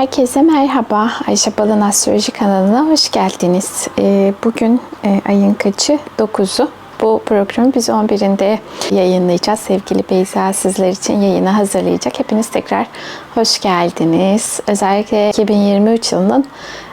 Herkese merhaba. Ayşe Balın Astroloji kanalına hoş geldiniz. Ee, bugün e, ayın kaçı? 9'u. Bu programı biz 11'inde yayınlayacağız. Sevgili Beyza sizler için yayını hazırlayacak. Hepiniz tekrar hoş geldiniz. Özellikle 2023 yılının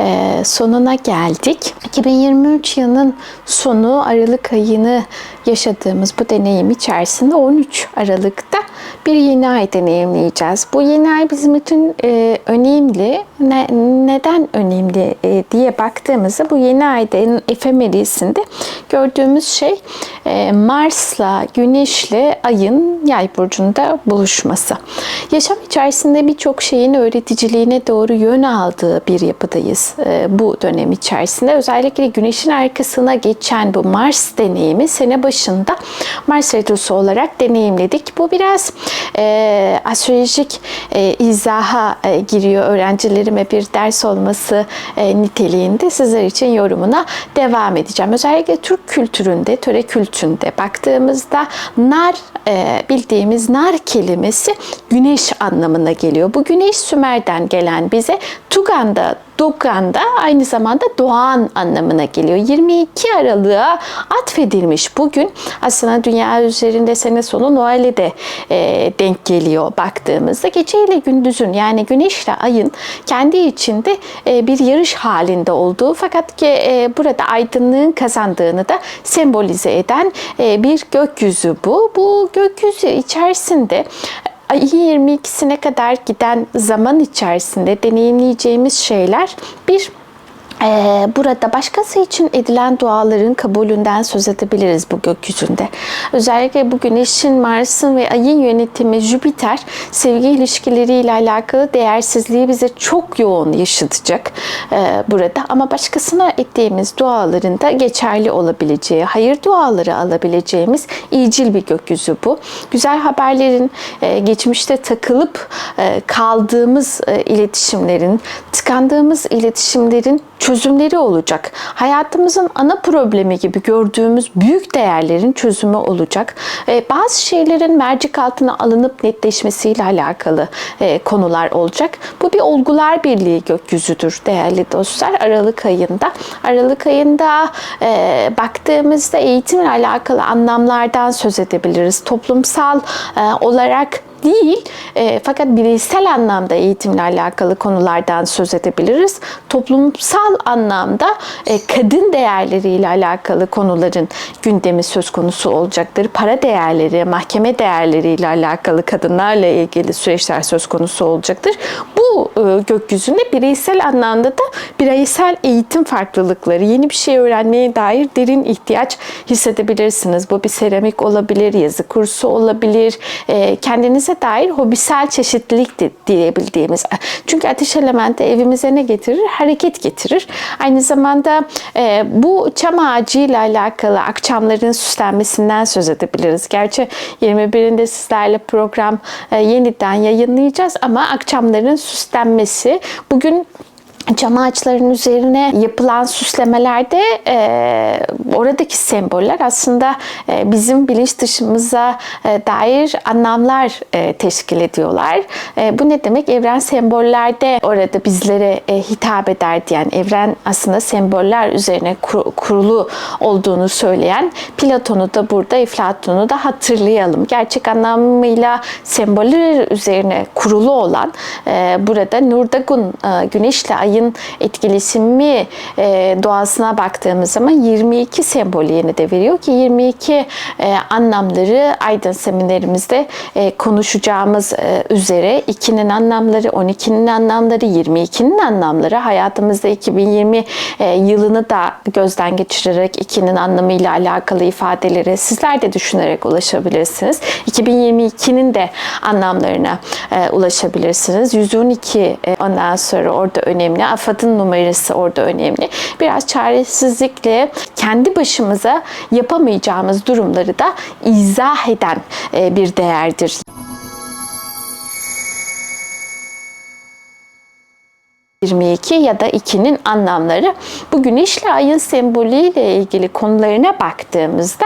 e, sonuna geldik. 2023 yılının sonu Aralık ayını yaşadığımız bu deneyim içerisinde 13 Aralık'ta bir yeni ay deneyimleyeceğiz. Bu yeni ay bizim için e, önemli. Ne, neden önemli e, diye baktığımızda bu yeni ayın efemerisinde gördüğümüz şey Mars'la Güneş'le ayın yay burcunda buluşması. Yaşam içerisinde birçok şeyin öğreticiliğine doğru yön aldığı bir yapıdayız e, bu dönem içerisinde. Özellikle Güneş'in arkasına geçen bu Mars deneyimi sene başında Mars retrosu olarak deneyimledik. Bu biraz e, astrolojik e, izaha e, giriyor öğrencilerime bir ders olması e, niteliğinde sizler için yorumuna devam edeceğim. Özellikle Türk kültüründe, töre kültüründe baktığımızda nar e, bildiğimiz nar kelimesi güneş anlamına geliyor. Bu güneş Sümer'den gelen bize Tugan'da Dugan da aynı zamanda doğan anlamına geliyor. 22 Aralık'a atfedilmiş bugün aslında dünya üzerinde sene sonu Noel'e de e, denk geliyor baktığımızda. Gece ile gündüzün yani güneşle ayın kendi içinde e, bir yarış halinde olduğu fakat ki e, burada aydınlığın kazandığını da sembolize eden e, bir gökyüzü bu. Bu gökyüzü içerisinde ayın 22'sine kadar giden zaman içerisinde deneyimleyeceğimiz şeyler bir burada başkası için edilen duaların kabulünden söz edebiliriz bu gökyüzünde. Özellikle bu Güneş'in, Mars'ın ve Ay'ın yönetimi Jüpiter sevgi ilişkileriyle alakalı değersizliği bize çok yoğun yaşatacak e, burada. Ama başkasına ettiğimiz duaların da geçerli olabileceği, hayır duaları alabileceğimiz iyicil bir gökyüzü bu. Güzel haberlerin, e, geçmişte takılıp e, kaldığımız iletişimlerin, tıkandığımız iletişimlerin çözümleri olacak. Hayatımızın ana problemi gibi gördüğümüz büyük değerlerin çözümü olacak. E, bazı şeylerin mercek altına alınıp netleşmesiyle alakalı e, konular olacak. Bu bir olgular birliği gökyüzüdür değerli dostlar. Aralık ayında. Aralık ayında e, baktığımızda eğitimle alakalı anlamlardan söz edebiliriz. Toplumsal e, olarak değil e, fakat bireysel anlamda eğitimle alakalı konulardan söz edebiliriz. Toplumsal anlamda e, kadın değerleriyle alakalı konuların gündemi söz konusu olacaktır. Para değerleri, mahkeme değerleriyle alakalı kadınlarla ilgili süreçler söz konusu olacaktır. Bu e, gökyüzünde bireysel anlamda da bireysel eğitim farklılıkları, yeni bir şey öğrenmeye dair derin ihtiyaç hissedebilirsiniz. Bu bir seramik olabilir, yazı kursu olabilir, e, kendinize kendimize dair hobisel çeşitlilik de diyebildiğimiz. Çünkü ateş elementi evimize ne getirir? Hareket getirir. Aynı zamanda e, bu çam ağacı ile alakalı akşamların süslenmesinden söz edebiliriz. Gerçi 21'inde sizlerle program e, yeniden yayınlayacağız ama akşamların süslenmesi bugün cam ağaçların üzerine yapılan süslemelerde e, oradaki semboller aslında e, bizim bilinç dışımıza e, dair anlamlar e, teşkil ediyorlar. Bu ne demek? Evren sembollerde orada bizlere hitap ederdi. Yani evren aslında semboller üzerine kur, kurulu olduğunu söyleyen Platon'u da burada, Eflatun'u da hatırlayalım. Gerçek anlamıyla semboller üzerine kurulu olan burada Nurdagun, güneşle ayın etkileşimi doğasına baktığımız zaman 22 sembolü yeni de veriyor ki 22 e, anlamları aydın seminerimizde e, konuşacağımız e, üzere 2'nin anlamları, 12'nin anlamları, 22'nin anlamları hayatımızda 2020 e, yılını da gözden geçirerek 2'nin anlamıyla alakalı ifadeleri sizler de düşünerek ulaşabilirsiniz. 2022'nin de anlamlarına e, ulaşabilirsiniz. 112 e, ondan sonra orada önemli. AFAD'ın numarası orada önemli. Biraz çaresizlikle kendi başımıza yapamayacağımız durumları da izah eden e, bir değerdir. 22 ya da 2'nin anlamları. Bu güneşle ayın sembolüyle ilgili konularına baktığımızda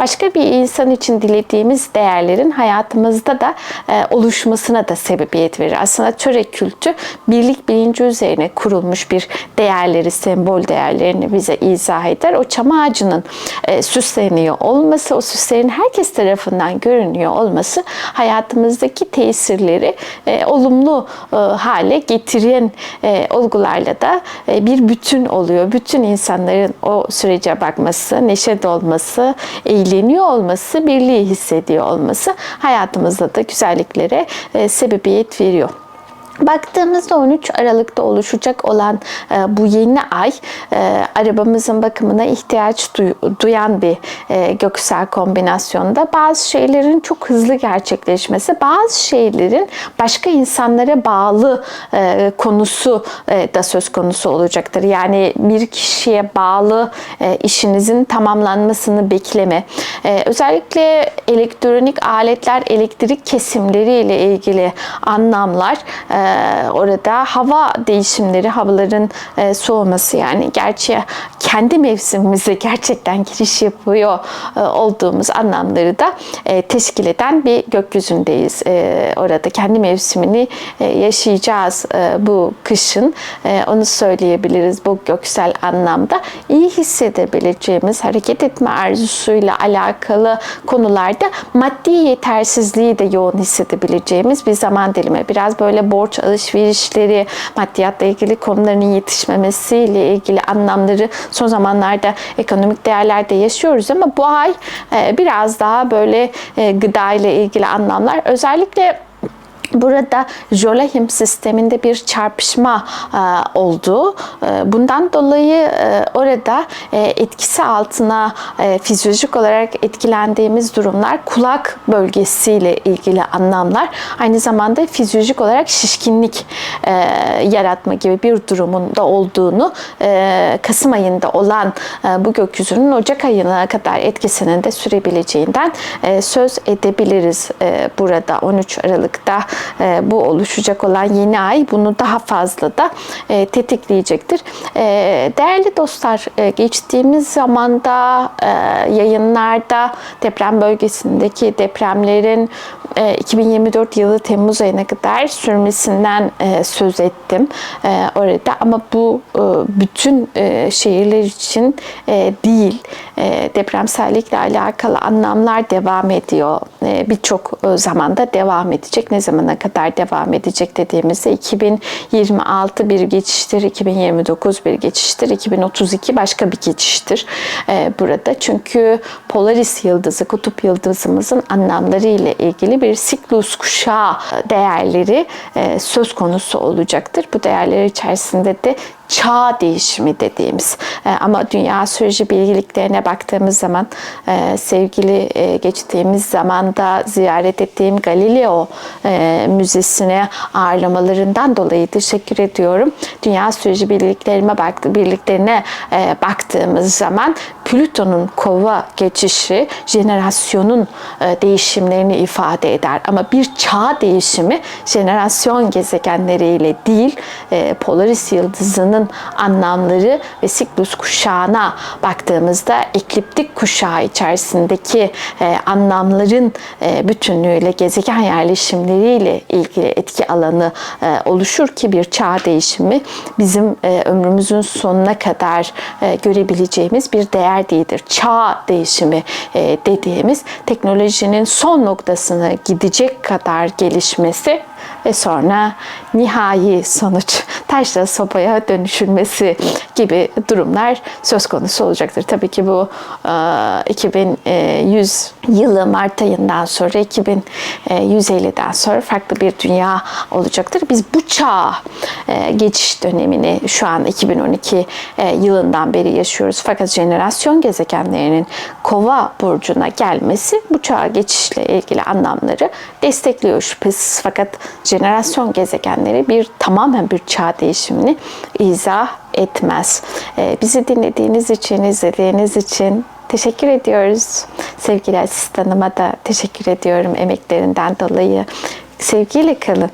başka bir insan için dilediğimiz değerlerin hayatımızda da e, oluşmasına da sebebiyet verir. Aslında töre kültü birlik bilinci üzerine kurulmuş bir değerleri, sembol değerlerini bize izah eder. O çam ağacının e, süsleniyor olması, o süslerin herkes tarafından görünüyor olması hayatımızdaki tesirleri e, olumlu e, hale getiren e, olgularla da e, bir bütün oluyor. Bütün insanların o sürece bakması, neşe dolması, eğleniyor olması, birliği hissediyor olması hayatımızda da güzelliklere e, sebebiyet veriyor. Baktığımızda 13 Aralık'ta oluşacak olan e, bu yeni ay e, arabamızın bakımına ihtiyaç duy- duyan bir e, göksel kombinasyonda bazı şeylerin çok hızlı gerçekleşmesi, bazı şeylerin başka insanlara bağlı e, konusu e, da söz konusu olacaktır. Yani bir kişiye bağlı e, işinizin tamamlanmasını bekleme. E, özellikle elektronik aletler, elektrik kesimleriyle ilgili anlamlar e, orada hava değişimleri, havaların e, soğuması yani gerçi kendi mevsimimize gerçekten giriş yapıyor e, olduğumuz anlamları da e, teşkil eden bir gökyüzündeyiz. E, orada kendi mevsimini e, yaşayacağız e, bu kışın. E, onu söyleyebiliriz bu göksel anlamda. iyi hissedebileceğimiz hareket etme arzusuyla alakalı konularda maddi yetersizliği de yoğun hissedebileceğimiz bir zaman dilimi. Biraz böyle borç alışverişleri, maddiyatla ilgili konuların yetişmemesiyle ilgili anlamları son zamanlarda ekonomik değerlerde yaşıyoruz. Ama bu ay e, biraz daha böyle e, gıda ile ilgili anlamlar. Özellikle Burada Jolahim sisteminde bir çarpışma e, oldu. E, bundan dolayı e, orada e, etkisi altına e, fizyolojik olarak etkilendiğimiz durumlar kulak bölgesiyle ilgili anlamlar. Aynı zamanda fizyolojik olarak şişkinlik e, yaratma gibi bir durumun da olduğunu e, Kasım ayında olan e, bu gökyüzünün Ocak ayına kadar etkisinin de sürebileceğinden e, söz edebiliriz e, burada 13 Aralık'ta e, bu oluşacak olan yeni ay bunu daha fazla da e, tetikleyecektir. E, değerli dostlar e, geçtiğimiz zamanda e, yayınlarda deprem bölgesindeki depremlerin e, 2024 yılı Temmuz ayına kadar sürmesinden söz ettim orada ama bu bütün şehirler için değil depremsellikle alakalı anlamlar devam ediyor. Birçok zamanda devam edecek. Ne zamana kadar devam edecek dediğimizde 2026 bir geçiştir, 2029 bir geçiştir, 2032 başka bir geçiştir e, burada. Çünkü Polaris yıldızı, kutup yıldızımızın anlamları ile ilgili bir siklus kuşağı değerleri e, söz konusu olacaktır. Bu değerler içerisinde de çağ değişimi dediğimiz e, ama dünya astroloji bilgiliklerine baktığımız zaman e, sevgili e, geçtiğimiz zamanda ziyaret ettiğim Galileo e, Müzesi'ne ağırlamalarından dolayı teşekkür ediyorum. Dünya astroloji birliklerime baktı, birliklerine baktığımız zaman Plüton'un kova geçişi jenerasyonun e, değişimlerini ifade eder. Ama bir çağ değişimi jenerasyon gezegenleriyle değil, e, Polaris yıldızının anlamları ve siklus kuşağına baktığımızda ekliptik kuşağı içerisindeki e, anlamların bütünlüğüyle gezegen yerleşimleriyle ilgili etki alanı oluşur ki bir çağ değişimi bizim ömrümüzün sonuna kadar görebileceğimiz bir değer değildir. Çağ değişimi e, dediğimiz teknolojinin son noktasına gidecek kadar gelişmesi ve sonra nihai sonuç taşla sopaya dönüşülmesi gibi durumlar söz konusu olacaktır. Tabii ki bu e, 2100 yılı Mart ayından sonra 2150'den sonra farklı bir dünya olacaktır. Biz bu çağ e, geçiş dönemini şu an 2012 e, yılından beri yaşıyoruz. Fakat jenerasyon gezegenlerinin kova burcuna gelmesi bu çağa geçişle ilgili anlamları destekliyor şüphesiz. Fakat jenerasyon gezegenleri bir tamamen bir çağ değişimini izah etmez. Ee, bizi dinlediğiniz için, izlediğiniz için teşekkür ediyoruz. Sevgili asistanıma da teşekkür ediyorum emeklerinden dolayı. Sevgiyle kalın.